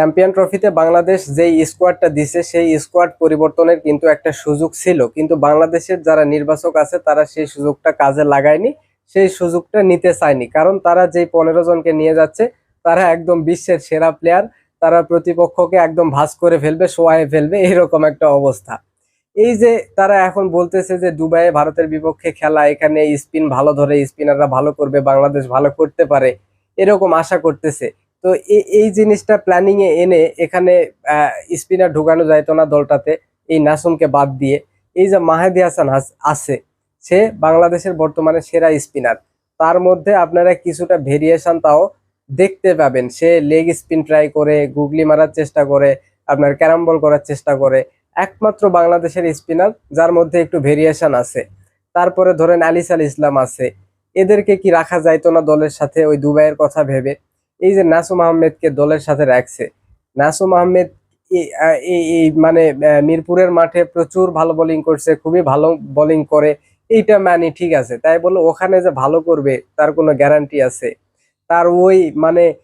Champion ট্রফিতে বাংলাদেশ যেই স্কোয়াডটা দিছে, সেই স্কোয়াড পরিবর্তনের কিন্তু একটা সুযোগ ছিল। কিন্তু বাংলাদেশের যারা নির্বাচক আছে, তারা সেই সুযোগটা কাজে লাগায়নি, সেই সুযোগটা নিতে চায়নি। কারণ তারা যেই পনেরো জনকে নিয়ে যাচ্ছে, তারা একদম বিশ্বের সেরা প্লেয়ার তারা প্রতিপক্ষকে একদম ভাস করে ফেলবে সোয়ায়ে ফেলবে, এরকম একটা অবস্থা। এই যে তারা এখন বলতেছে যে দুবাইয়ে ভারতের বিপক্ষে খেলা, এখানে স্পিন ভালো ধরে স্পিনাররা ভালো করবে, বাংলাদেশ ভালো করতে পারে, এরকম আশা করতেছে। তো এই জিনিসটা প্ল্যানিং এ এনে এখানে স্পিনার ঢুকানো যাইতো না দলটাতে, এই নাসুমকে বাদ দিয়ে। এই যে মাহেদি হাসান হাস- আছে, সে বাংলাদেশের বর্তমানে সেরা স্পিনার। তার মধ্যে আপনারা কিছুটা ভেরিয়েশন তাও দেখতে পাবেন। সে লেগ স্পিন ট্রাই করে, গুগলি মারার চেষ্টা করে, আপনার ক্যারাম বল করার চেষ্টা করে। একমাত্র বাংলাদেশের স্পিনার, যার মধ্যে একটু ভেরিয়েশন আছে। তারপরে ধরেন আলিস আল ইসলাম আছে। এদেরকে কি রাখা যাইতো না দলের সাথে? ওই দুবাইয়ের কথা ভেবে। এই যে নাসুম আহমেদকে দলের সাথে রাখছে। নাসুম আহমেদ এই- মানে মিরপুরের মাঠে প্রচুর ভালো বোলিং করছে, খুবই ভালো বোলিং করে। এইটা মানি ঠিক আছে। তাই বলে ওখানে যে ভালো করবে, তার কোনো গ্যারান্টি আছে। তার ওই মানে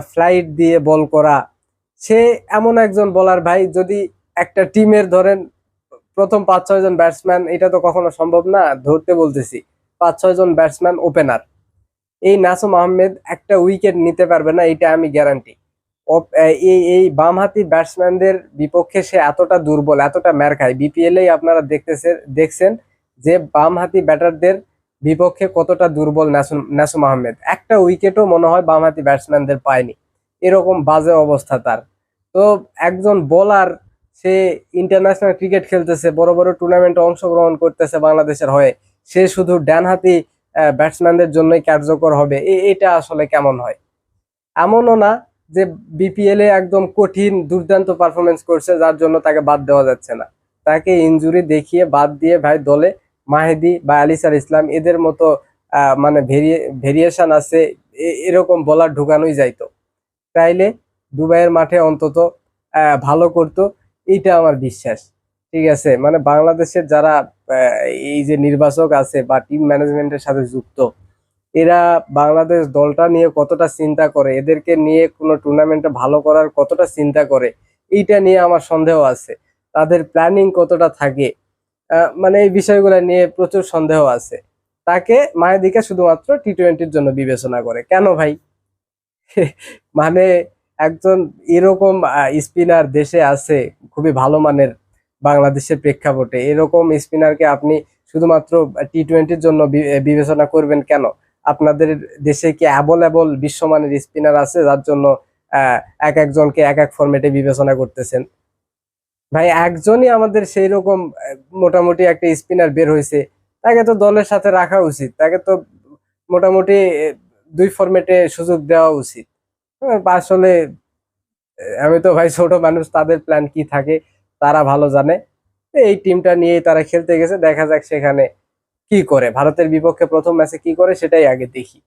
ফ্লাইট দিয়ে বল করা। সে এমন একজন বলার ভাই, যদি একটা টিমের ধরেন, প্রথম পাঁচ ছয় জন ব্যাটসম্যান এটা তো কখনো সম্ভব না, ধরতে বলতেছি। পাঁচ ছয় জন ব্যাটসম্যান ওপেনার এই নাসুম আহমেদ একটা উইকেট নিতে পারবে না এটা আমি গ্যারান্টি এই এই বামহাতি ব্যাটসম্যানদের বিপক্ষে সে এতটা দুর্বল, এতটা ম্যার খায়। বিপিএল এই আপনারা দেখতেছে, দেখছেন যে বামহাতি ব্যাটারদের বিপক্ষে কতটা দুর্বল নাসুম নাসুম আহমেদ। একটা উইকেটও মনে হয় বামহাতি ব্যাটসম্যানদের পায়নি। এরকম বাজে অবস্থা তার। তো একজন বোলার সে ইন্টারন্যাশনাল ক্রিকেট খেলতেছে, বড় বড় টুর্নামেন্টে অংশগ্রহণ করতেছে বাংলাদেশের হয়ে। সে শুধু ডানহাতি ব্যাটসম্যানদের জন্যই কার্যকর হবে। এটা আসলে কেমন হয়? এমনও না যে বিপিএল এ একদম কঠিন, দুর্দান্ত পারফরমেন্স করছে, যার জন্য তাকে বাদ দেওয়া যাচ্ছে না। তাকে ইনজুরি দেখিয়ে, বাদ দিয়ে ভাই দলে মাহেদি বা আলিসার ইসলাম, এদের মতো মানে ভেরিয়েশন আছে এরকম বলার ঢুকানোই যাইতো। তাইলে দুবাইয়ের মাঠে অন্তত ভালো করতো, এটা আমার বিশ্বাস। ঠিক আছে? মানে বাংলাদেশের যারা এই যে নির্বাচক আছে বা টিম ম্যানেজমেন্টের সাথে যুক্ত, এরা বাংলাদেশ দলটা নিয়ে কতটা চিন্তা করে, এদেরকে নিয়ে কোনো টুর্নামেন্টে ভালো করার কতটা চিন্তা করে, এইটা নিয়ে আমার সন্দেহ আছে। তাদের প্ল্যানিং কতটা থাকে মানে এই বিষয়গুলো নিয়ে প্রচুর সন্দেহ আছে। তাকে মায়েদিকে শুধুমাত্র টি টোয়েন্টির জন্য বিবেচনা করে। কেন ভাই? মানে একজন এরকম স্পিনার দেশে আছে, খুবই ভালো মানের বাংলাদেশের প্রেক্ষাপটে। এরকম স্পিনারকে আপনি শুধুমাত্র টি টোয়েন্টির জন্য বিবেচনা করবেন কেন? আপনাদের দেশে কি অ্যাভেলেবল বিশ্বমানের স্পিনার আছে? যার জন্য এক একজনকে এক এক ফরম্যাটে বিবেচনা করতেছেন। ভাই একজনই আমাদের সেই রকম মোটামুটি একটা স্পিনার বের হয়েছে। তাকে তো দলের সাথে রাখা উচিত। তাকে তো মোটামুটি দুই ফরম্যাটে সুযোগ দেওয়া উচিত। হ্যাঁ, আসলে আমি তো ভাই ছোট মানুষ তাদের প্ল্যান কি থাকে? তারা ভালো জানে। এই টিমটা নিয়েই তারা খেলতে গেছে। দেখা যাক সেখানে কি করে। ভারতের বিপক্ষে প্রথম ম্যাচে কি করে সেটাই আগে দেখি।